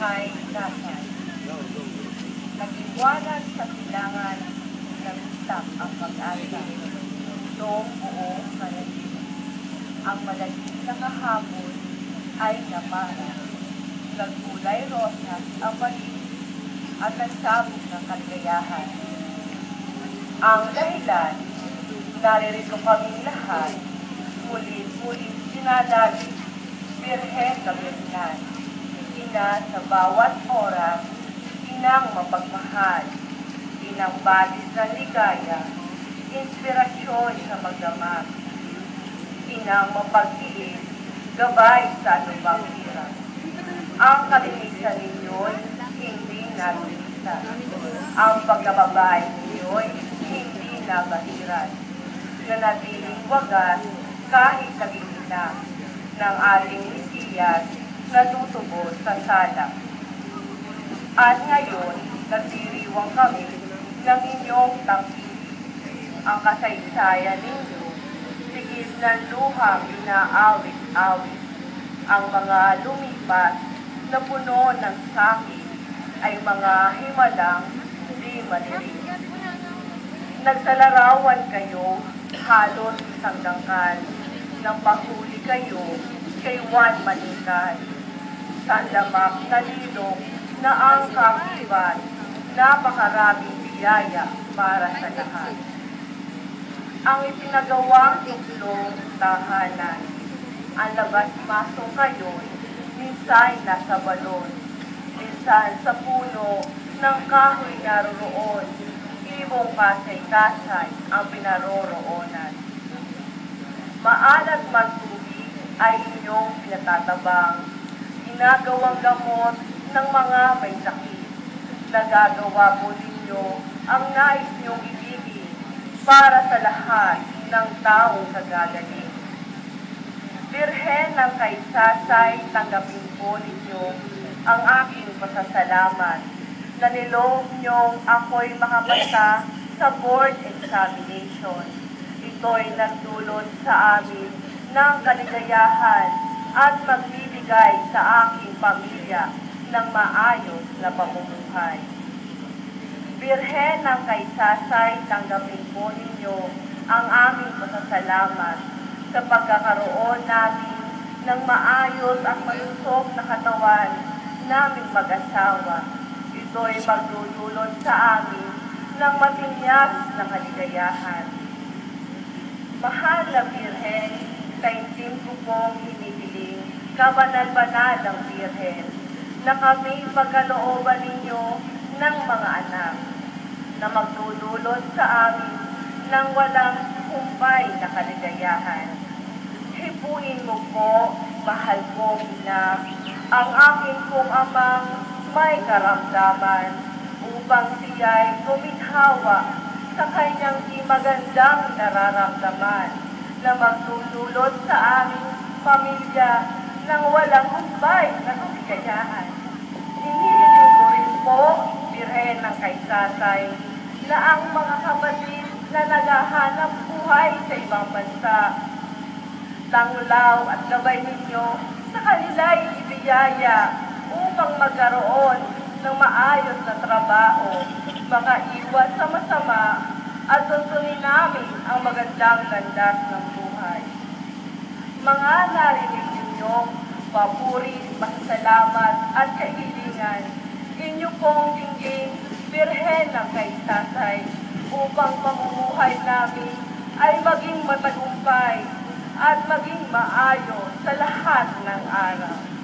kay Nasay. Nag-iwanan sa silangan ng itak ang pag-asa noong buong panahon. Ang malagim na kahapon ay napara. Nagkulay rosas ang paligid at nagsabog ng kaligayahan. Ang dahilan, naririto kaming lahat, mulit-mulit sinadali, birhen na birhenan. Ina sa bawat oras, inang mapagmahal, inang bagis ng ligaya, inspirasyon sa magdamag, inang mapagtiis, gabay sa anumang hirap. Ang kalinisan ninyo'y hindi nalulisa. Ang pagkababay ninyo'y hindi nabahiran. Nanatiling wagas kahit nagigina ng ating Mesiyas na tutubo sa sala. At ngayon, nagdiriwang kami ng inyong tangkili. Ang kasaysayan ninyo, sigid ng luhang inaawit-awit. Ang mga lumipas na puno ng sakit ay mga himalang di malirik. Nagsalarawan kayo halos isang dangkal nang mahuli kayo kay Juan Manikan. Sandamak na lilong na ang kakibat, napakaraming biyaya para sa lahat. Ang ipinagawang tuklong tahanan, ang labas-pasok kayo, minsan nasa balon, minsan sa puno ng kahoy naroroon, ibong kasay-kasay ang pinaroroonan. Maalat man tubig ay inyong pinatatabang, ginagawang gamot ng mga may sakit. Nagagawa po ninyo ang nais niyong ibigin para sa lahat ng taong kagagaling. Birhen ng kaisasay, tanggapin po ninyo ang aking pasasalamat na niloob niyong ako'y makapasa sa board examination. Ito'y nagdulot sa amin ng kaligayahan at magbibigay sa aking pamilya ng maayos na pamumuhay. Birhen ng kaisasay, tanggapin po ninyo ang aming pasasalamat sa pagkakaroon namin ng maayos at malusog na katawan naming mag-asawa. Ito'y magdudulot sa amin ng matinyas na kaligayahan. Mahal na Birhen, kaintim ko pong hinihiling, kabanal-banal ng Birhen, na kami pagkalooban ninyo ng mga anak, na magdudulot sa amin ng walang humpay na kaligayahan. Hipuin mo po, mahal kong ina, ang aking kong amang may karamdaman upang siya'y guminhawa sa kanyang di magandang nararamdaman na magdudulot sa aming pamilya ng walang humpay na kaligayahan. Hinihiling ko rin po, Birhen ng kaisasay, na ang mga kapatid na naghahanap buhay sa ibang bansa, tanglaw at gabay ninyo sa kanila'y ibiyaya upang magkaroon ng maayos na trabaho, makaiwas sa masama at tuntunin namin ang magandang landas ng buhay. Mga narinig ninyong papuri, pasasalamat at kahilingan, inyo pong dinggin, birhen ng kaisasay, upang pamumuhay namin ay maging matagumpay at maging maayos sa lahat ng araw.